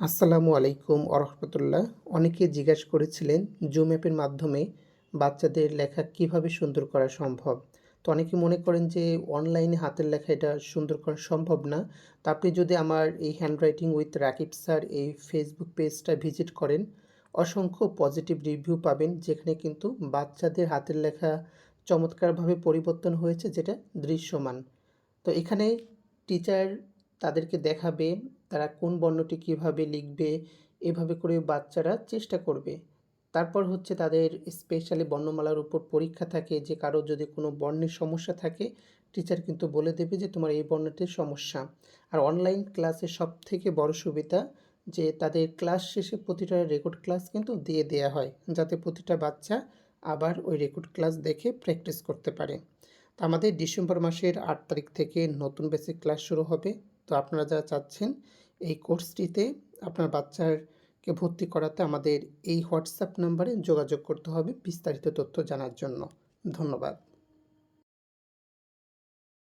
আসসালামু আলাইকুম আরহামতুল্লাহ অনেকে জিজ্ঞাসা করেছিলেন, জুম অ্যাপের মাধ্যমে বাচ্চাদের লেখা কীভাবে সুন্দর করা সম্ভব? তো অনেকে মনে করেন যে, অনলাইনে হাতের লেখা এটা সুন্দর করা সম্ভব না। তো আপনি যদি আমার এই হ্যান্ডরাইটিং উইথ রাকিব স্যার এই ফেসবুক পেজটা ভিজিট করেন, অসংখ্য পজিটিভ রিভিউ পাবেন, যেখানে কিন্তু বাচ্চাদের হাতের লেখা চমৎকারভাবে পরিবর্তন হয়েছে, যেটা দৃশ্যমান। তো এখানে টিচার তাদেরকে দেখাবে তারা কোন বর্ণটি কীভাবে লিখবে, এভাবে করে বাচ্চারা চেষ্টা করবে। তারপর হচ্ছে তাদের স্পেশালি বর্ণমালার উপর পরীক্ষা থাকে যে কারও যদি কোনো বর্ণের সমস্যা থাকে টিচার কিন্তু বলে দেবে যে তোমার এই বর্ণটির সমস্যা। আর অনলাইন ক্লাসে সব থেকে বড় সুবিধা যে তাদের ক্লাস শেষে প্রতিটা রেকর্ড ক্লাস কিন্তু দিয়ে দেওয়া হয়, যাতে প্রতিটা বাচ্চা আবার ওই রেকর্ড ক্লাস দেখে প্র্যাকটিস করতে পারে। আমাদের ডিসেম্বর মাসের আট তারিখ থেকে নতুন বেসিক ক্লাস শুরু হবে। তো আপনারা যারা চাচ্ছেন এই কোর্সটিতে আপনার বাচ্চারকে ভর্তি করাতে আমাদের এই হোয়াটসঅ্যাপ নাম্বারে যোগাযোগ করতে হবে বিস্তারিত তথ্য জানার জন্য। ধন্যবাদ।